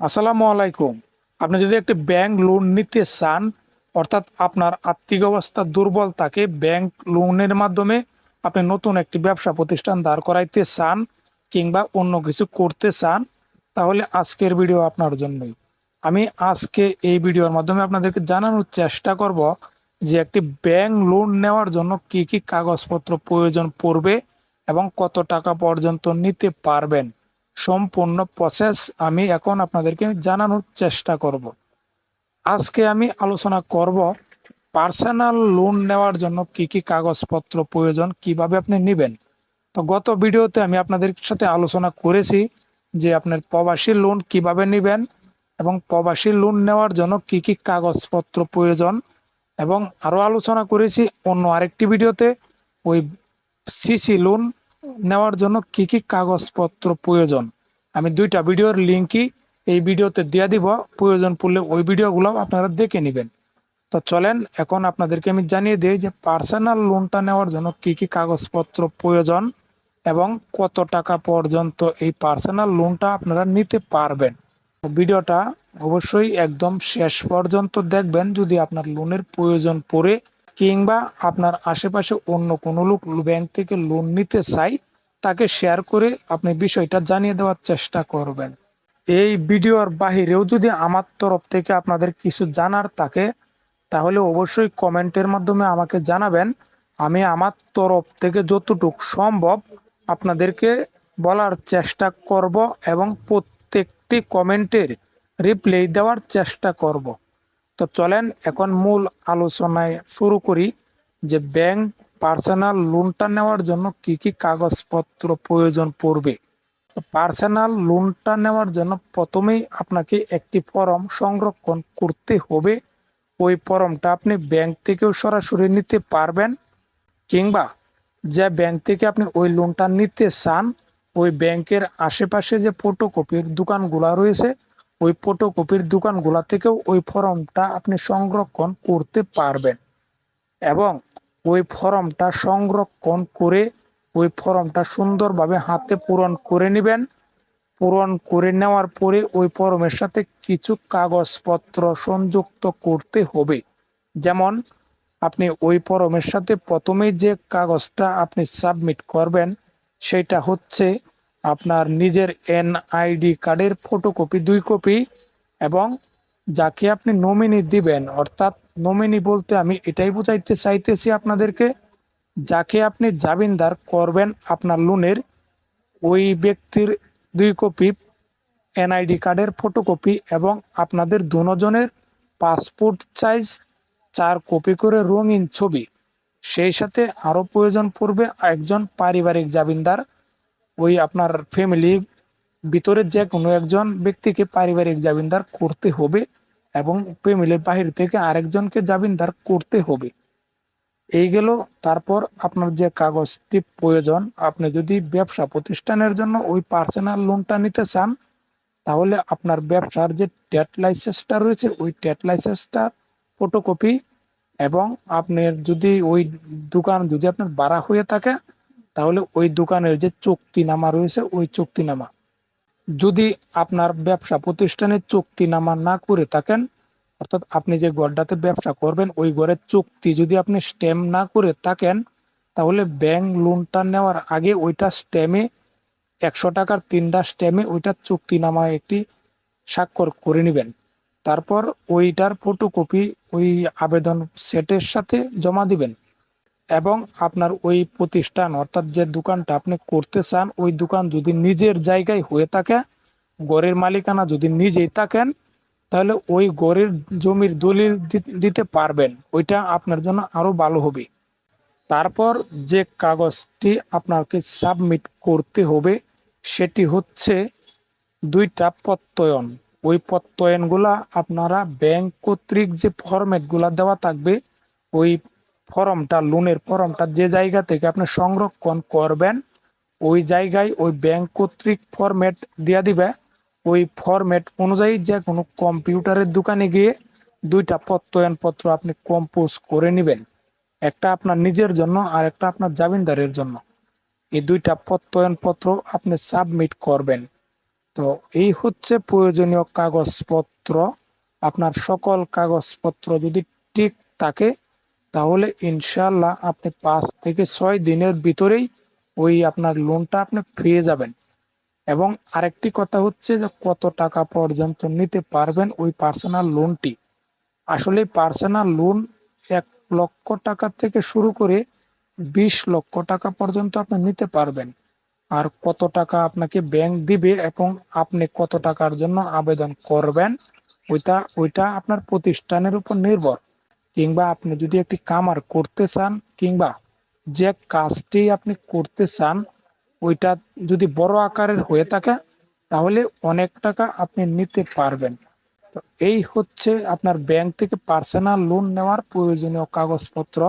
আসসালামু আলাইকুম। আপনি যদি একটি ব্যাংক লোন নিতে চান, অর্থাৎ আপনার আর্থিক অবস্থা দুর্বল থাকে, ব্যাংক লোনের মাধ্যমে আপনি নতুন একটি ব্যবসা প্রতিষ্ঠান দাঁড় করাইতে চান কিংবা অন্য কিছু করতে চান, তাহলে আজকের ভিডিও আপনার জন্যই। আমি আজকে এই ভিডিওর মাধ্যমে আপনাদেরকে জানানোর চেষ্টা করব যে একটি ব্যাংক লোন নেওয়ার জন্য কি কি কাগজপত্র প্রয়োজন পড়বে এবং কত টাকা পর্যন্ত নিতে পারবেন। সম্পূর্ণ প্রসেস আমি এখন আপনাদেরকে জানানোর চেষ্টা করব। আজকে আমি আলোচনা করব পার্সোনাল লোন নেওয়ার জন্য কি কি কাগজপত্র প্রয়োজন, কীভাবে আপনি নেবেন। তো গত ভিডিওতে আমি আপনাদের সাথে আলোচনা করেছি যে আপনার প্রবাসী লোন কীভাবে নেবেন এবং প্রবাসী লোন নেওয়ার জন্য কি কি কাগজপত্র প্রয়োজন এবং আরও আলোচনা করেছি অন্য আরেকটি ভিডিওতে। ওই সিসি লোন নেওয়ার জন্য কি কি কাগজপত্র প্রয়োজন। আমি দুইটা ভিডিওর লিঙ্কই এই ভিডিওতে দিয়ে দিব। প্রয়োজন পড়লে ওই ভিডিওগুলো আপনারা দেখে নেবেন। তো চলেন, এখন আপনাদেরকে আমি জানিয়ে দিই যে পার্সোনাল লোনটা নেওয়ার জন্য কি কি কাগজপত্র প্রয়োজন এবং কত টাকা পর্যন্ত এই পার্সোনাল লোনটা আপনারা নিতে পারবেন। ভিডিওটা অবশ্যই একদম শেষ পর্যন্ত দেখবেন। যদি আপনার লোনের প্রয়োজন পড়ে কিংবা আপনার আশেপাশে অন্য কোনো লোক ব্যাংক থেকে লোন নিতে চাই তাকে শেয়ার করে আপনি বিষয়টা জানিয়ে দেওয়ার চেষ্টা করবেন। এই ভিডিওর বাহিরেও যদি আমার তরফ থেকে আপনাদের কিছু জানার থাকে, তাহলে অবশ্যই কমেন্টের মাধ্যমে আমাকে জানাবেন। আমি আমার তরফ থেকে যতটুক সম্ভব আপনাদেরকে বলার চেষ্টা করব এবং প্রত্যেকটি কমেন্টের রিপ্লাই দেওয়ার চেষ্টা করব। তো চলেন এখন মূল আলোচনায় শুরু করি যে ব্যাংক পার্সোনাল লোনটা নেওয়ার জন্য কি কি কাগজপত্র প্রয়োজন পড়বে? পার্সোনাল লোনটা নেওয়ার জন্য প্রথমেই আপনাকে একটি ফর্ম সংরক্ষণ করতে হবে। ওই ফর্মটা আপনি ব্যাংক থেকেও সরাসরি নিতে পারবেন কিংবা যে ব্যাংক থেকে আপনি ওই লোনটা নিতে চান, ওই ব্যাংকের আশেপাশে যে ফটোকপির দোকানগুলা রয়েছে, ওই ফটোকপির দোকানগুলা থেকেও ওই ফর্মটা আপনি সংরক্ষণ করতে পারবেন। এবং ওই ফর্মটা সংরক্ষণ করে, ওই ফর্মটা সুন্দরভাবে হাতে পূরণ করে নেবেন। পূরণ করে নেওয়ার পরে ওই ফর্মের সাথে কিছু কাগজপত্র সংযুক্ত করতে হবে। যেমন, আপনি ওই ফর্মের সাথে প্রথমেই যে কাগজটা আপনি সাবমিট করবেন, সেটা হচ্ছে আপনার নিজের এনআইডি কার্ডের ফটোকপি, দুই কপি এবং যাকে আপনি নমিনি দিবেন, অর্থাৎ নমিনি বলতে আমি এটাই বুঝাইতে চাইতেছি আপনাদেরকে, যাকে আপনি জামিনদার করবেন আপনার লোনের ওই ব্যক্তির দুই কপি এনআইডি কার্ডের ফটোকপি এবং আপনাদের দুজনের পাসপোর্ট সাইজ চার কপি করে রঙিন ছবি। সেই সাথে আরও প্রয়োজন পড়বে একজন পারিবারিক জামিনদার, ওই আপনার ফ্যামিলি ভিতরে যে কোনো একজন ব্যক্তিকে পারিবারিক জামিনদার করতে হবে। এবং ফ্যামিলির বাহির থেকে আরেকজনকে জামিনদার করতে হবে। এই গেল, তারপর আপনার যে কাগজটি প্রয়োজন, আপনি যদি ব্যবসা প্রতিষ্ঠানের জন্য ওই পার্সোনাল লোনটা নিতে চান, তাহলে আপনার ব্যবসার যে ট্যাট লাইসেন্সটা রয়েছে, ওই ট্যাট লাইসেন্সটা ফটোকপি এবং আপনার যদি ওই দোকান যদি আপনার বাড়া হয়ে থাকে, তাহলে ওই দোকানের যে চুক্তিনামা রয়েছে, ওই চুক্তিনামা যদি আপনার ব্যবসা প্রতিষ্ঠানে চুক্তিনামা না করে থাকেন, অর্থাৎ আপনি যে গড়টাতে ব্যবসা করবেন, ওই গড়ের চুক্তি যদি আপনি স্ট্যাম্প না করে থাকেন, তাহলে ব্যাংক লোনটা নেওয়ার আগে ওইটা স্ট্যামে একশো টাকার তিনটা স্ট্যামে ওইটা চুক্তিনামায় একটি স্বাক্ষর করে নেবেন। তারপর ওইটার ফটোকপি ওই আবেদন সেটের সাথে জমা দিবেন। এবং আপনার ওই প্রতিষ্ঠান, অর্থাৎ যে দোকানটা আপনি করতে চান, ওই দোকান যদি নিজের জায়গায় হয়ে থাকে গড়ের মালিকানা যদি নিজেই থাকেন, তাহলে ওই গড়ের জমির দলিল দিতে পারবেন। ওইটা আপনার জন্য আরও ভালো হবে। তারপর যে কাগজটি আপনাকে সাবমিট করতে হবে, সেটি হচ্ছে দুইটা প্রত্যয়ন। ওই প্রত্যয়নগুলা আপনারা ব্যাংক কর্তৃক যে ফরম্যাটগুলা দেওয়া থাকবে, ওই ফর্মটা, লোনের ফর্মটা যে জায়গা থেকে আপনি সংরক্ষণ করবেন, ওই জায়গায় ওই ব্যাংক কর্তৃক ফরম্যাট দিয়া দিবে। ওই ফরম্যাট অনুযায়ী যে কোনো কম্পিউটারের দোকানে গিয়ে দুইটা প্রত্যয়ন পত্র আপনি কম্পোজ করে নেবেন। একটা আপনার নিজের জন্য আর একটা আপনার জামিনদারের জন্য। এই দুইটা প্রত্যয়ন পত্র আপনি সাবমিট করবেন। তো এই হচ্ছে প্রয়োজনীয় কাগজপত্র। আপনার সকল কাগজপত্র যদি ঠিক থাকে তাহলে ইনশাল্লাহ আপনি পাঁচ থেকে ছয় দিনের ভিতরেই ওই আপনার লোনটা আপনি পেয়ে যাবেন। এবং আরেকটি কথা হচ্ছে যে কত টাকা পর্যন্ত নিতে পারবেন ওই পার্সোনাল লোনটি আসলে পার্সোনাল লোন এক লক্ষ টাকা থেকে শুরু করে বিশ লক্ষ টাকা পর্যন্ত আপনি নিতে পারবেন। আর কত টাকা আপনাকে ব্যাংক দিবে এবং আপনি কত টাকার জন্য আবেদন করবেন, ওইটা ওইটা আপনার প্রতিষ্ঠানের উপর নির্ভর। কিংবা আপনি যদি একটি কামার করতে চান কিংবা যে কাজটি আপনি করতে চান, ওইটা যদি বড় আকারের হয়ে থাকে, তাহলে অনেক টাকা আপনি নিতে পারবেন। তো এই হচ্ছে আপনার ব্যাংক থেকে পার্সোনাল লোন নেওয়ার প্রয়োজনীয় কাগজপত্র।